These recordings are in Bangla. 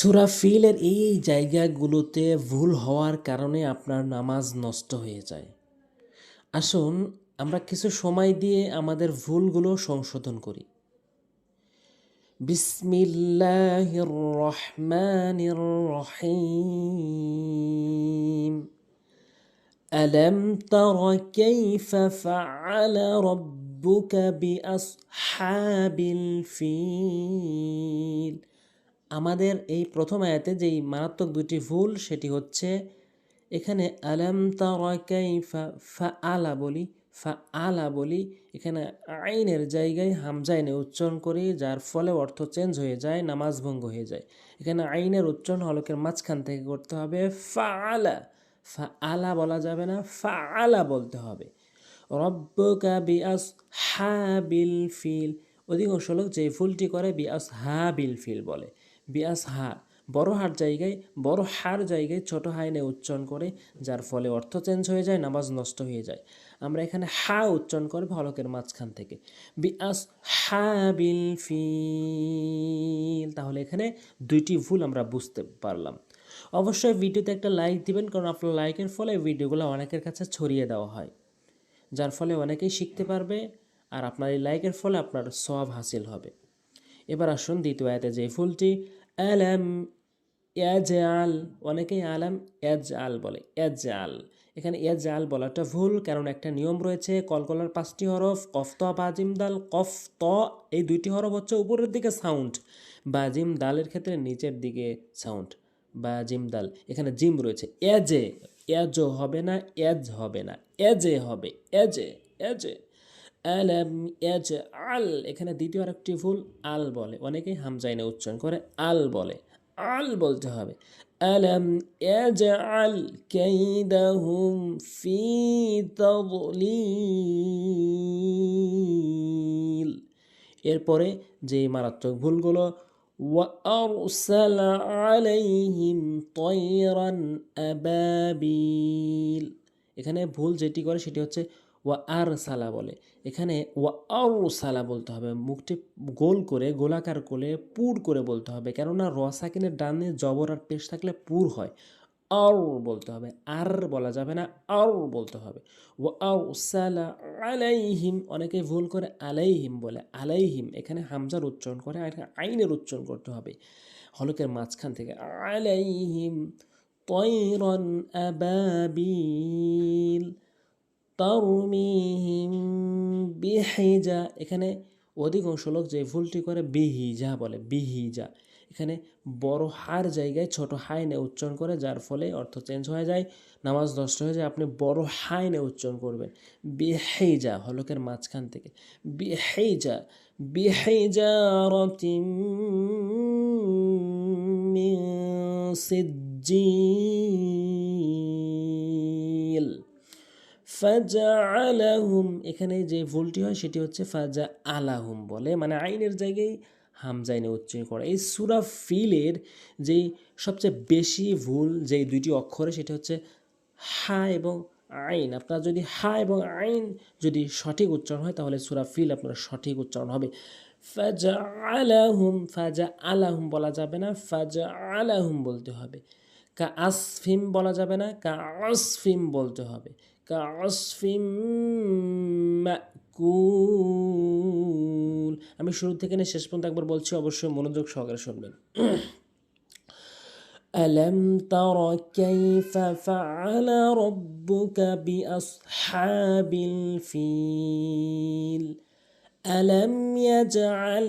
সূরা ফিলের এই এই জায়গাগুলোতে ভুল হওয়ার কারণে আপনার নামাজ নষ্ট হয়ে যায় আসুন আমরা কিছু সময় দিয়ে আমাদের ভুলগুলো সংশোধন করি বিসমিল্লাহির রহমানির রহিম ألم تر كيف فعل ربك بأصحاب الفيل আমাদের এই প্রথম আয়াতে যেই মারাত্মক দুটি ভুল, সেটি হচ্ছে এখানে আলাম তারা ফা আলা বলি ফা আলা বলি, এখানে আইনের জায়গায় হামজা এনে উচ্চারণ করি, যার ফলে অর্থ চেঞ্জ হয়ে যায়, নামাজ ভঙ্গ হয়ে যায়। এখানে আইনের উচ্চারণ হলকের মাঝখান থেকে করতে হবে ফা আলা ফা আলা বলা যাবে না ফা আলা বলতে হবে। রব্বকা বিআস হাবিল ফিল। অধিকাংশ লোক যে ফুলটি করে বিআস হাবিল ফিল বলে। বিআস হা বড় হার জায়গায়, বড় হার জায়গায় ছোট হাইনে উচ্চারণ করে, যার ফলে অর্থ চেঞ্জ হয়ে যায়, নামাজ নষ্ট হয়ে যায়। আমরা এখানে হা উচ্চারণ করে হলকের মাঝখান থেকে। বিআস হাবিল ফিল। তাহলে এখানে দুইটি ভুল আমরা বুঝতে পারলাম। অবশ্যই ভিডিওতে একটা লাইক দিবেন, কারণ আপনার লাইকের ফলে ভিডিওগুলো অনেকের কাছে ছড়িয়ে দেওয়া হয়। যার ফলে অনেকেই শিখতে পারবে, আর আপনার এই লাইকের ফলে আপনার সব হাসিল হবে। এবার আসুন দ্বিতীয় আয়াতে যে ফুলটি আলাম আল অনেকেই আলাম এজ আল বলে আল এখানে আল বলাটা ভুল, কারণ একটা নিয়ম রয়েছে, কলকলার পাঁচটি হরফ, কফ, ত বাজিম দাল, কফ, ত, এই দুইটি হরফ হচ্ছে উপরের দিকে সাউন্ড বাজিম দালের ক্ষেত্রে নিচের দিকে সাউন্ড বা, জিম, দাল। এখানে জিম রয়েছে এজে এজ হবে না এজ হবে না এজে হবে এজে এজে আলাম এজ আল এখানে দ্বিতীয় আরেকটি ভুল আল বলে অনেকেই হামজাইনে উচ্চারণ করে আল বলে আল বলতে হবে আলাম এজ আল কাইদাহুম ফি তদলিল এরপরে যে মারাত্মক ভুলগুলো وأرسل عليهم طيرا أبابيل এখানে ভুল যেটি করে সেটি হচ্ছে ওয়া আর সালা বলে। এখানে ওয়া আর সালা বলতে হবে, মুখটি গোল করে, গোলাকার করে পুর করে বলতে হবে। কেননা র সাকিনের ডানে জবর আর পেশ থাকলে পুর হয়। আর বলতে হবে, আর বলা যাবে না, আর বলতে হবে। ও সালা আলাইহিম, অনেকে ভুল করে আলাইহিম বলে। আলাইহিম, এখানে হামজার উচ্চারণ করে, আর আইনের উচ্চারণ করতে হবে। হলকের মাঝখান থেকে, আলাইহিম তৈরন আবাবিল। তরমিহিম বিহিজা এখানে অধিকাংশ লোক যে ভুলটি করে, বিহিজা বলে, বিহিজা। এখানে বড় হার জায়গায় ছোট হাইনে উচ্চারণ করে, যার ফলে অর্থ চেঞ্জ হয়ে যায়, নামাজ নষ্ট হয়ে যায়, আপনি বড় হাইনে উচ্চারণ করবেন। বিহেজা, হলকের মাঝখান থেকে। বিহেজা বিহেজা রতিম ফাজা আলাহুম এখানে যে ভুলটি হয় সেটি হচ্ছে ফাজা আলাহুম বলে মানে আইনের জায়গায় হামজাইনে উচ্চারণ করা। এই সুরা ফিলের যেই সবচেয়ে বেশি ভুল যেই দুইটি অক্ষরে সেটি হচ্ছে হা এবং আইন। আপনার যদি হা এবং আইন যদি সঠিক উচ্চারণ হয়, তাহলে সুরা ফিল আপনার সঠিক উচ্চারণ হবে। ফাজা আলাহুম ফাজা আলাহুম বলা যাবে না ফাজা আলাহুম বলতে হবে। কা আসফিম বলা যাবে না কা আসফিম বলতে হবে কা আসফিম মাকুল আমি শুরু থেকে নিয়ে শেষ পর্যন্ত একবার বলছি অবশ্যই মনোযোগ সহকারে শুনবেন ألم تر كيف فعل ربك بأصحاب الفيل ألم يجعل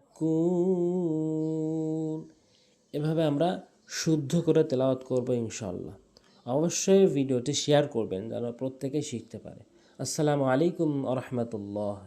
এভাবে আমরা শুদ্ধ করে তেলাওয়াত করব ইনশাল্লাহ অবশ্যই ভিডিওটি শেয়ার করবেন যেন প্রত্যেকেই শিখতে পারে। আসসালামু আলাইকুম আ রহমতুল্লাহ